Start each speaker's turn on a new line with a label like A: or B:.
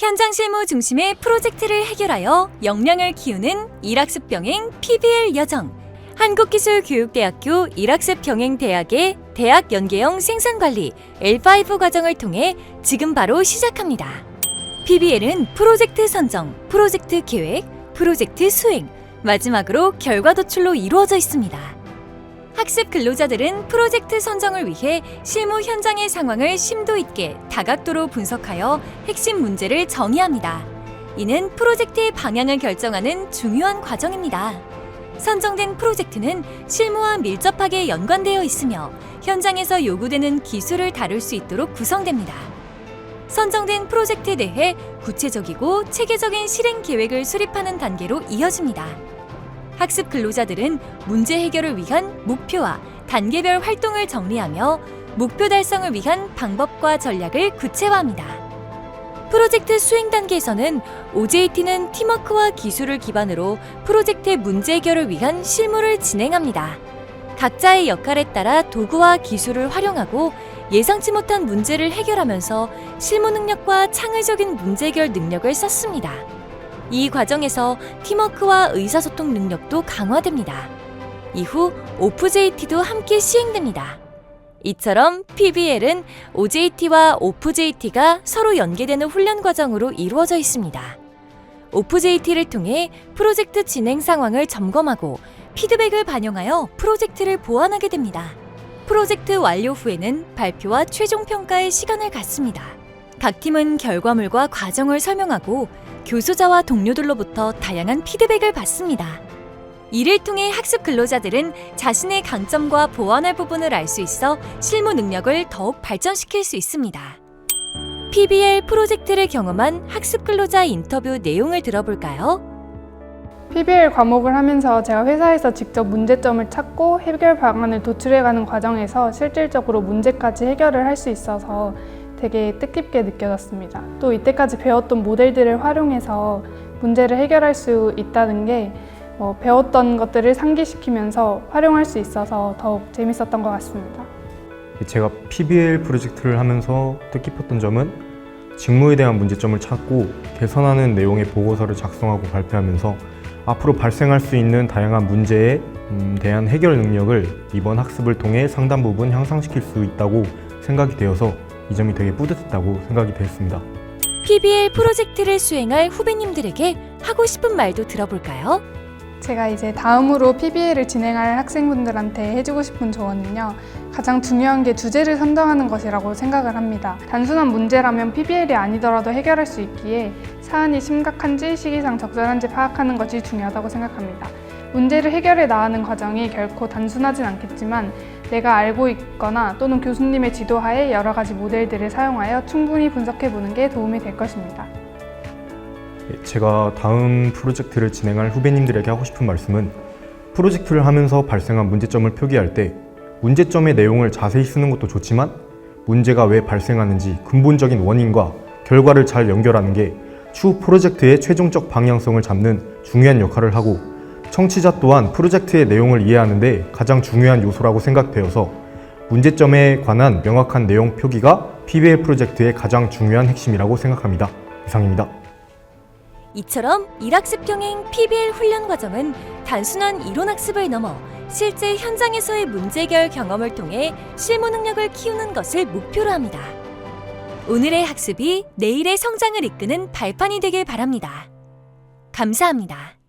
A: 현장 실무 중심의 프로젝트를 해결하여 역량을 키우는 일학습 병행 PBL 여정. 한국기술교육대학교 일학습 병행 대학의 대학 연계형 생산관리 L5 과정을 통해 지금 바로 시작합니다. PBL은 프로젝트 선정, 프로젝트 계획, 프로젝트 수행, 마지막으로 결과 도출로 이루어져 있습니다. 학습 근로자들은 프로젝트 선정을 위해 실무 현장의 상황을 심도 있게 다각도로 분석하여 핵심 문제를 정의합니다. 이는 프로젝트의 방향을 결정하는 중요한 과정입니다. 선정된 프로젝트는 실무와 밀접하게 연관되어 있으며 현장에서 요구되는 기술을 다룰 수 있도록 구성됩니다. 선정된 프로젝트에 대해 구체적이고 체계적인 실행 계획을 수립하는 단계로 이어집니다. 학습 근로자들은 문제 해결을 위한 목표와 단계별 활동을 정리하며 목표 달성을 위한 방법과 전략을 구체화합니다. 프로젝트 수행 단계에서는 OJT는 팀워크와 기술을 기반으로 프로젝트의 문제 해결을 위한 실무를 진행합니다. 각자의 역할에 따라 도구와 기술을 활용하고 예상치 못한 문제를 해결하면서 실무 능력과 창의적인 문제 해결 능력을 쌓습니다. 이 과정에서 팀워크와 의사소통 능력도 강화됩니다. 이후 OFJT도 함께 시행됩니다. 이처럼 PBL은 OJT와 OFJT가 서로 연계되는 훈련 과정으로 이루어져 있습니다. OFJT를 통해 프로젝트 진행 상황을 점검하고 피드백을 반영하여 프로젝트를 보완하게 됩니다. 프로젝트 완료 후에는 발표와 최종 평가의 시간을 갖습니다. 각 팀은 결과물과 과정을 설명하고 교수자와 동료들로부터 다양한 피드백을 받습니다. 이를 통해 학습 근로자들은 자신의 강점과 보완할 부분을 알 수 있어 실무 능력을 더욱 발전시킬 수 있습니다. PBL 프로젝트를 경험한 학습 근로자 인터뷰 내용을 들어볼까요?
B: PBL 과목을 하면서 제가 회사에서 직접 문제점을 찾고 해결 방안을 도출해가는 과정에서 실질적으로 문제까지 해결을 할 수 있어서 되게 뜻깊게 느껴졌습니다. 또 이때까지 배웠던 모델들을 활용해서 문제를 해결할 수 있다는 게 어, 배웠던 것들을 상기시키면서 활용할 수 있어서 더욱 재밌었던 것 같습니다.
C: 제가 PBL 프로젝트를 하면서 뜻깊었던 점은 직무에 대한 문제점을 찾고 개선하는 내용의 보고서를 작성하고 발표하면서 앞으로 발생할 수 있는 다양한 문제에 음, 대한 해결 능력을 이번 학습을 통해 상당 부분 향상시킬 수 있다고 생각이 되어서 이 점이 되게 뿌듯했다고 생각이 되었습니다.
A: PBL 프로젝트를 수행할 후배님들에게 하고 싶은 말도 들어볼까요?
B: 제가 이제 다음으로 PBL을 진행할 학생분들한테 해주고 싶은 조언은요. 가장 중요한 게 주제를 선정하는 것이라고 생각을 합니다. 단순한 문제라면 PBL이 아니더라도 해결할 수 있기에 사안이 심각한지 시기상 적절한지 파악하는 것이 중요하다고 생각합니다. 문제를 해결해 나가는 과정이 결코 단순하진 않겠지만 내가 알고 있거나 또는 교수님의 지도하에 여러 가지 모델들을 사용하여 충분히 분석해 보는 게 도움이 될 것입니다.
C: 제가 다음 프로젝트를 진행할 후배님들에게 하고 싶은 말씀은 프로젝트를 하면서 발생한 문제점을 표기할 때 문제점의 내용을 자세히 쓰는 것도 좋지만 문제가 왜 발생하는지 근본적인 원인과 결과를 잘 연결하는 게 추후 프로젝트의 최종적 방향성을 잡는 중요한 역할을 하고 청취자 또한 프로젝트의 내용을 이해하는데 가장 중요한 요소라고 생각되어서 문제점에 관한 명확한 내용 표기가 PBL 프로젝트의 가장 중요한 핵심이라고 생각합니다. 이상입니다.
A: 이처럼 일학습 병행 PBL 훈련 과정은 단순한 이론 학습을 넘어 실제 현장에서의 문제 해결 경험을 통해 실무 능력을 키우는 것을 목표로 합니다. 오늘의 학습이 내일의 성장을 이끄는 발판이 되길 바랍니다. 감사합니다.